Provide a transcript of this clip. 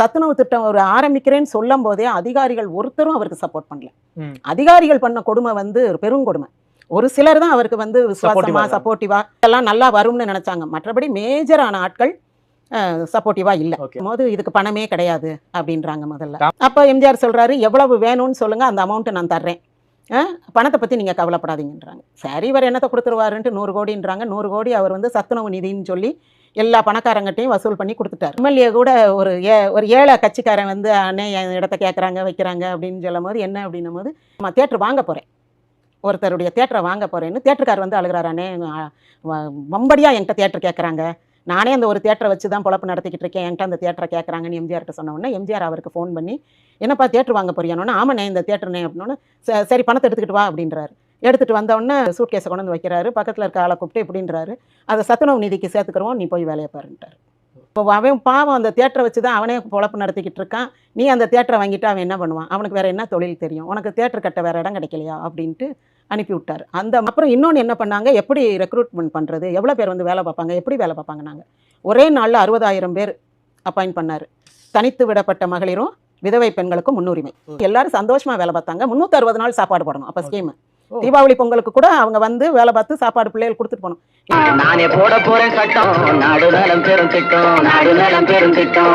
சத்துணவு திட்டம் ஒரு ஆரம்பிக்கிறேன்னு சொல்லும் போதே அதிகாரிகள் ஒருத்தரும் அவருக்கு சப்போர்ட் பண்ணல. அதிகாரிகள் பண்ண கொடுமை வந்து ஒரு பெருங்கொடுமை ஒரு சிலர் தான் அவருக்கு வந்து விசுவாசமா சப்போர்ட்டிவா எல்லாம் நல்லா வரும்னு நினைச்சாங்க. மற்றபடி மேஜரான ஆட்கள் சப்போர்ட்டிவா இல்ல. போது இதுக்கு பணமே கிடையாது அப்படின்றாங்க முதல்ல. அப்ப எம்ஜிஆர் சொல்றாரு எவ்வளவு வேணும்னு சொல்லுங்க அந்த அமௌண்ட்டை நான் தர்றேன். பணத்தை பத்தி நீங்க கவலைப்படாதீங்கன்றாங்க. சரி இவர் என்னத்தை கொடுத்துருவாருன்ட்டு நூறு கோடின்றாங்க. நூறு கோடி அவர் வந்து சத்துணவு நிதின்னு சொல்லி எல்லா பணக்காரங்கிட்டையும் வசூல் பண்ணி கொடுத்துட்டார். எம்எல்ஏ கூட ஒரு ஏ ஒரு ஏழை கட்சிக்காரன் வந்து அண்ணே என் இடத்த கேட்குறாங்க வைக்கிறாங்க அப்படின்னு சொல்லும் போது என்ன? அப்படின்னும் போது நான் தேட்டர் வாங்க போகிறேன் ஒருத்தருடைய தேட்டரை வாங்க போகிறேன்னு தேட்டருக்கார் வந்து அழுகிறாரானே வ- வம்படியாக என்கிட்ட தேட்டர் கேட்குறாங்க நானே அந்த ஒரு தேட்டரை வச்சு தான் பொழப்பு நடத்திக்கிட்டு இருக்கேன். என்கிட்ட அந்த தேட்டரை கேட்குறாங்கன்னு எம்ஜிஆர்கிட்ட சொன்ன உடனே எம்ஜிஆர் அவருக்கு ஃபோன் பண்ணி என்னப்பா தேட்டர் வாங்க போறியானோன்னு ஆமாண்ணே இந்த தேட்டர்னே அப்படின்னோன்னு சரி பணத்தை எடுத்துக்கிட்டு வா அப்படின்றாரு. எடுத்துகிட்டு வந்த உடனே சூட் கேஸை கொண்டு வந்து வைக்கிறாரு. பக்கத்தில் இருக்க ஆளை கூப்பிட்டு இப்படின்றாரு. அதை சத்துணவு நிதிக்கு சேர்த்துக்கிறோம். நீ போய் வேலையை பாருன்ட்டார். இப்போ அவன் பாவம் அந்த தேட்டரை வச்சு தான் அவனே பொழப்பு நடத்திக்கிட்டு இருக்கான். நீ அந்த தேட்டரை வாங்கிட்டு அவன் என்ன பண்ணுவான்? அவனுக்கு வேற என்ன தொழில் தெரியும்? உனக்கு தேட்டர் கட்ட வேற இடம் கிடைக்கலையா? அப்படின்ட்டு அனுப்பி விட்டார். அந்த அப்புறம் இன்னொன்று என்ன பண்ணாங்க? எப்படி ரெக்ரூட்மெண்ட் பண்ணுறது எவ்வளோ பேர் வந்து வேலை பார்ப்பாங்க? எப்படி வேலை பார்ப்பாங்க நாங்கள் ஒரே நாளில் அறுபதாயிரம் பேர் அப்பாயிண்ட் பண்ணார். தனித்து விடப்பட்ட மகளிரும் விதவை பெண்களுக்கும் முன்னுரிமை. எல்லாரும் சந்தோஷமா வேலை பார்த்தாங்க. முந்நூற்றி அறுபது நாள் சாப்பாடு போடணும். அப்போ ஸ்கீம். தீபாவளி பொங்கலுக்கு கூட அவங்க வந்து வேலை பார்த்து சாப்பாடு பிள்ளைகள் கொடுத்துட்டு போகணும். நானே போட போறேன் சட்டம். நாடு நலம் பெரும் திட்டம். நாடு நலம் பெரும் திட்டம்.